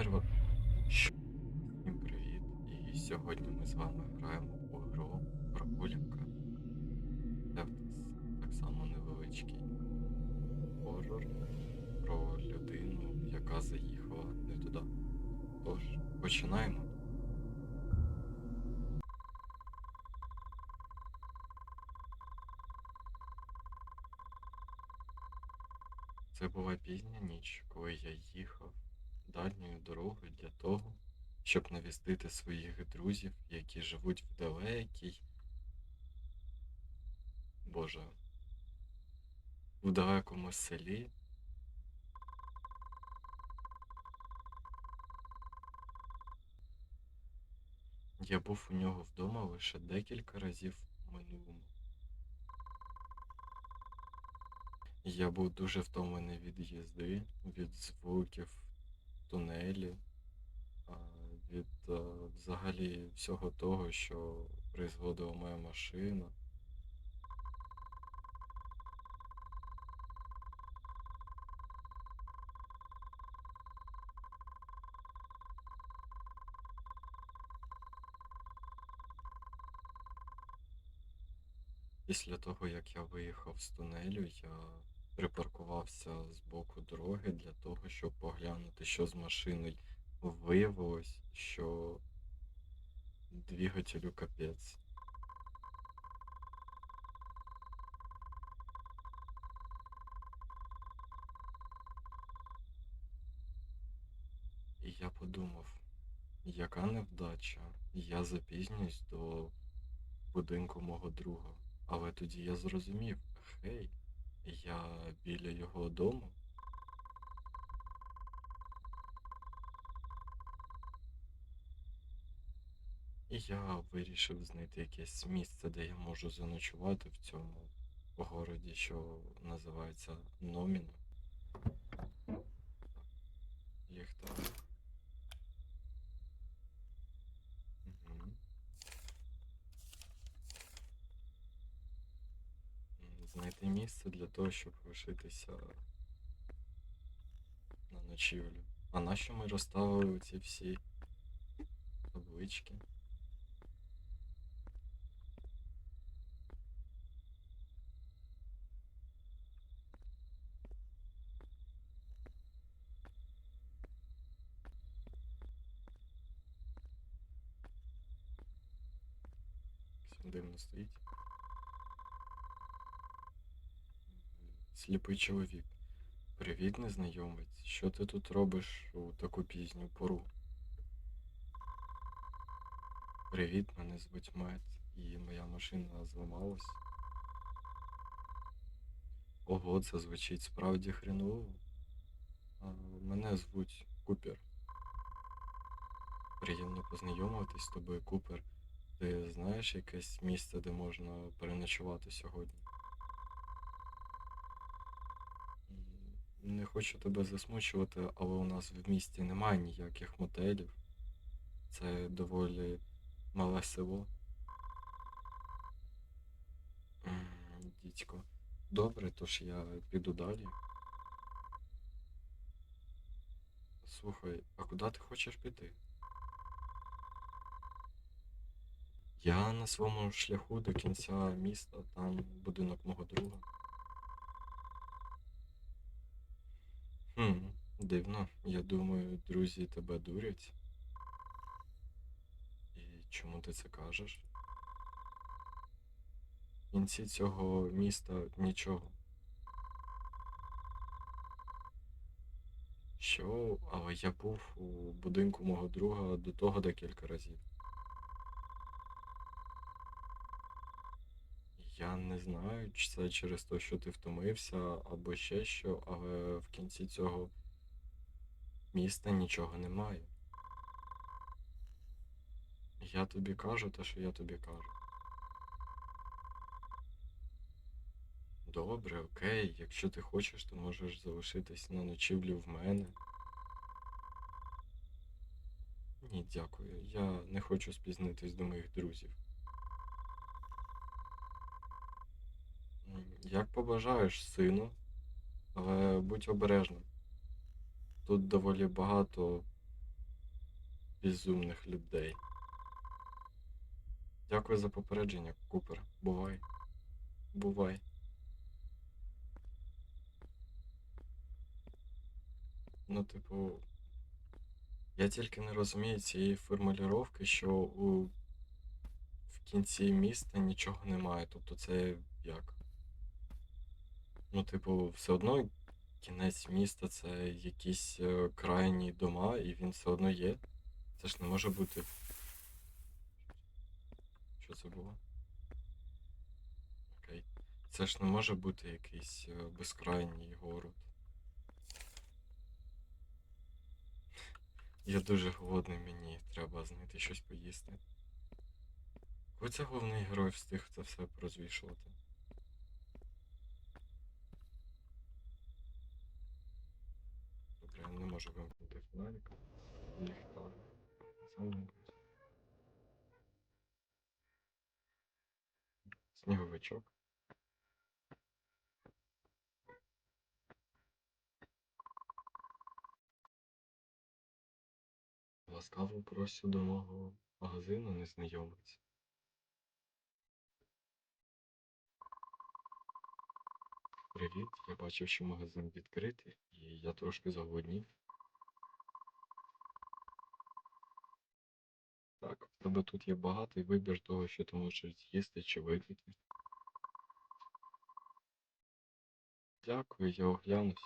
Перво. Всім привіт. І сьогодні ми з вами граємо у гру Прогулянка. Це так само невеличкий хоррор про людину, яка заїхала не туди. Тож, починаємо. Це була пізня ніч, коли я їхав дальньою дорогою для того, щоб навістити своїх друзів, які живуть в далекій. Боже. В далекому селі. Я був у нього вдома лише декілька разів в минулому. Я був дуже втомлений від їзди, від звуків тунелі, а, від взагалі всього того, що призводила моя машина. Після того, як я виїхав з тунелю, я припаркувався з боку дороги для того, щоб поглянути, що з машиною. Виявилось, що двигателю капець. І я подумав, яка невдача. Я запізнююсь до будинку мого друга. Але тоді я зрозумів, хей, я біля його дому. І я вирішив знайти якесь місце, де я можу заночувати в цьому городі, що називається Номіно. Ліхтарик. Знайти місце для того, щоб лишитися на ночівлю. А нащо ми розставили ці всі таблички? Дивно стоїть. Сліпий чоловік. Привіт, незнайомець. Що ти тут робиш у таку пізню пору? Привіт, мене звуть Мет, і моя машина зламалась. Ого, це звучить справді хреново. А, Мене звуть Купер. Приємно познайомитись з тобою, Купер. Ти знаєш якесь місце, де можна переночувати сьогодні? Не хочу тебе засмучувати, але у нас в місті немає ніяких мотелів. Це доволі мале село. Дідько. Добре, тож я піду далі. Слухай, а куди ти хочеш піти? Я на своєму шляху до кінця міста, там будинок мого друга. Дивно. Я думаю, друзі тебе дурять. І чому ти це кажеш? В кінці цього міста нічого. Що? Але я був у будинку мого друга до того декілька разів. Я не знаю, чи це через те, що ти втомився, або ще що, але в кінці цього міста нічого немає. Я тобі кажу те, що я тобі кажу. Добре, окей, якщо ти хочеш, то можеш залишитись на ночівлю в мене. Ні, дякую. Я не хочу спізнитись до моїх друзів. Як побажаєш, сину, але будь обережним. Тут доволі багато безумних людей. Дякую за попередження, Купер. Бувай. Бувай. Ну, типу, я тільки не розумію цієї формулювання, що у в кінці міста нічого немає. Тобто це як? Ну, типу, все одно кінець міста це якісь е, крайні дома, і він все одно є. Це ж не може бути. Що це було? Окей. Це ж не може бути якийсь е, безкрайній город. Я дуже голодний, мені треба знайти щось поїсти. Коли це головний герой встиг це все прозвішувати? Я не можу вимкнути фонарик. Ліхтар. Сніговичок. Ласкаво просю до мого магазину, незнайомець. Привіт, я бачив, що магазин відкритий, і я трошки зголоднів. Так, в тебе тут є багатий вибір того, що ти можеш з'їсти чи випити. Дякую, я оглянусь.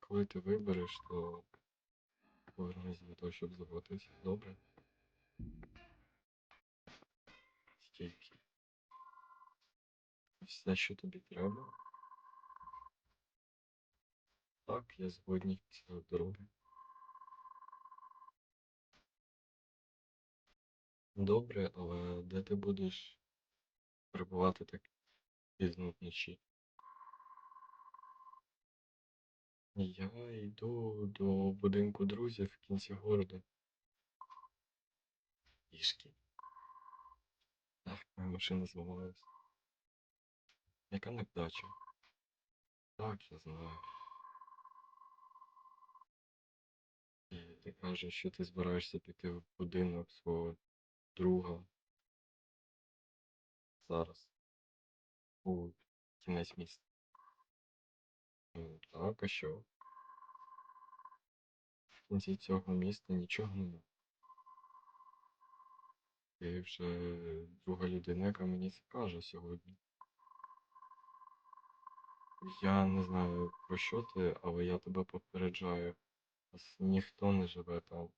Коли ти вибереш, то повернусь для того, щоб заплатити. Добре? Стільки. Все, що тобі треба. Так, я згодній після дороги. Добре, але де ти будеш перебувати так пізно вночі? Я йду до будинку друзів в кінці города. Пішки. Ах, моя машина зламалась. Яка невдача? Так, я знаю. І ти кажеш, що ти збираєшся піти в будинок свого друга. Зараз. У кінець міста. Ну, Так, а що? В кінці цього міста нічого нема. Ти вже друга людина, яка мені це каже сьогодні. Я не знаю про що ти, але я тебе попереджаю. Нас ніхто не живе там.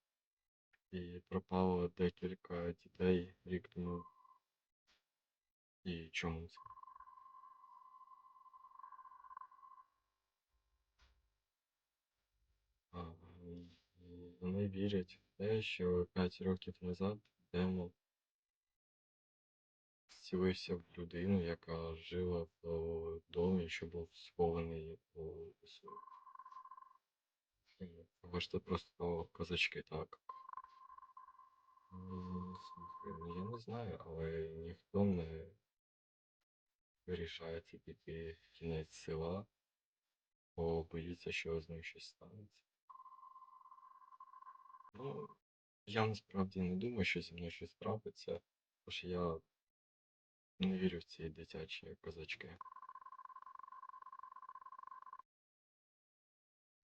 І пропало декілька дітей рік тому. І чому це? Вони вірять в те, що 5 років назад демон зцілився в людину, яка жила в домі, що був схований у лісу. Ви просто казачки, так? Ну я не знаю, але ніхто не вирішається піти в кінець села, бо боїться, що з ним щось станеться. Ну, я насправді не думаю, що зі мною щось трапиться, що я не вірю в ці дитячі казачки.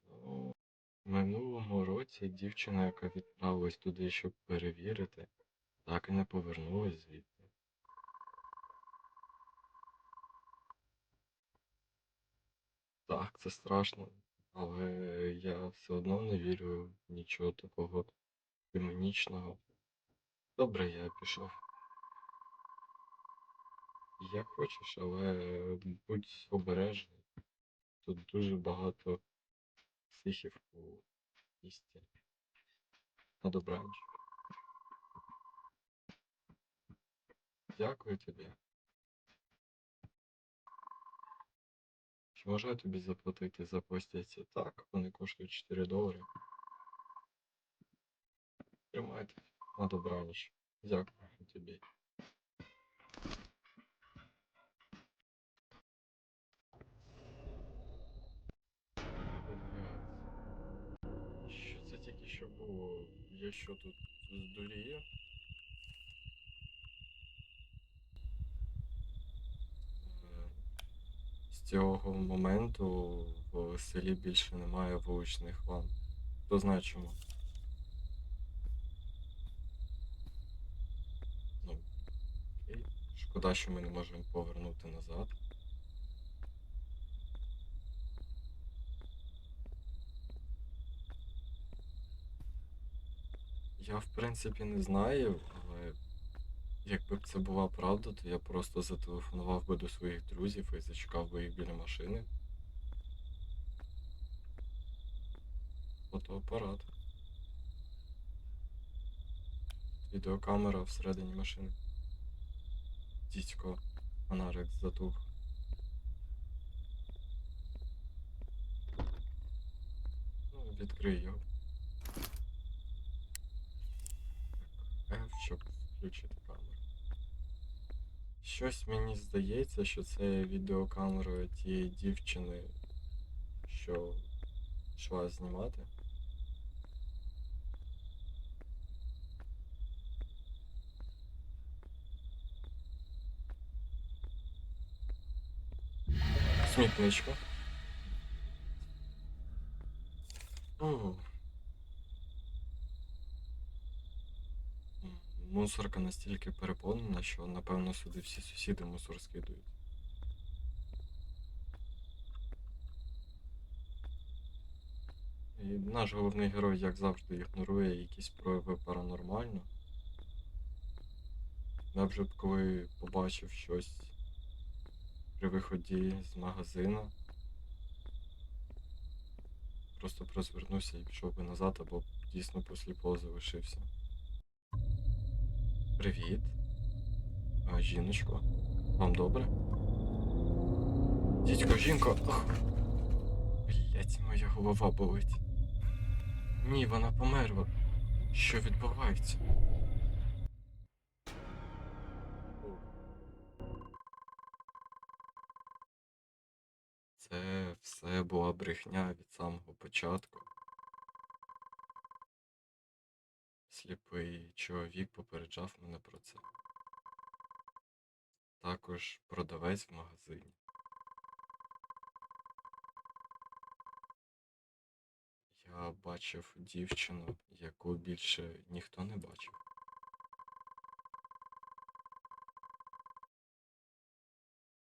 Ну, минулому році дівчина, яка відправилась туди, щоб перевірити, так і не повернулась звідти. Так, це страшно, але я все одно не вірю в нічого такого демонічного. Добре, я пішов. Як хочеш, але будь обережний. Тут дуже багато психів у місті. На добраніч. Дякую тобі. Чи можу я тобі заплатити за постійці? Так, вони коштують 4 долари. Тримайте. На добраніч. Дякую тобі. Що це тільки що тут здурію? Е, З цього моменту в селі більше немає вуличних ламп. Знає? Ну. Шкода, що ми не можемо повернути назад. Я в принципі не знаю, але якби б це була правда, то я просто зателефонував би до своїх друзів і зачекав би їх біля машини. Фотоапарат. Відеокамера всередині машини. Дідько, фонарик затух. Ну, відкрий його. Так, F, щоб камеру. Щось мені здається, що це відеокамера тієї дівчини, що йшла знімати. Смітничка. О. Мусорка настільки переповнена, що напевно сюди всі сусіди мусор скидують. І наш головний герой, як завжди, ігнорує якісь прояви паранормально. Я вже коли побачив щось при виході з магазину, просто б розвернувся і пішов би назад, або дійсно посліпо залишився. Привіт. А, жіночко. Вам добре? Дідько, жінко. Блять, моя голова болить. Ні, вона померла. Що відбувається? Це все була брехня від самого початку. Сліпий чоловік попереджав мене про це. Також продавець в магазині. Я бачив дівчину, яку більше ніхто не бачив.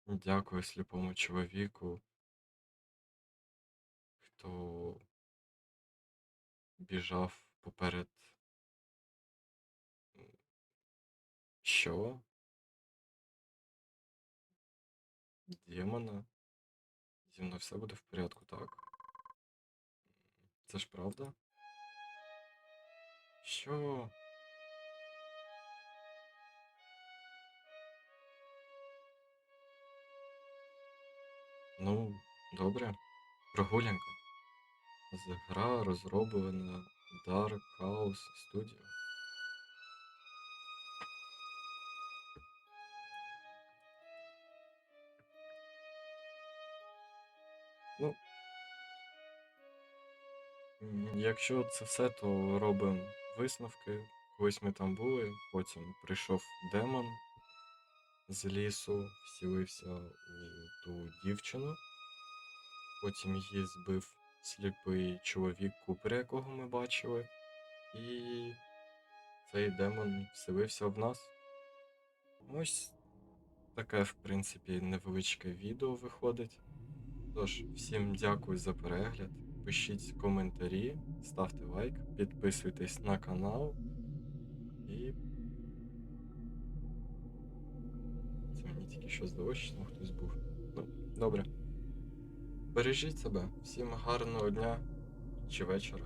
Дякую сліпому чоловіку, хто біжав поперед. Що? Демона? Зі мною все буде в порядку, так? Це ж правда? Що? Ну, добре. Прогулянка. Гра розроблена Dark House Studio. Ну. Якщо це все, то робимо висновки. Колись ми там були, потім прийшов демон з лісу, вселився у ту дівчину. Потім її збив сліпий чоловік Купер, якого ми бачили. І цей демон вселився в нас. Ось таке, в принципі, невеличке відео виходить. Тож, всім дякую за перегляд. Пишіть коментарі, ставте лайк, підписуйтесь на канал. І. Це мені тільки що здалося, що там хтось був. Ну, добре. Бережіть себе, всім гарного дня чи вечора.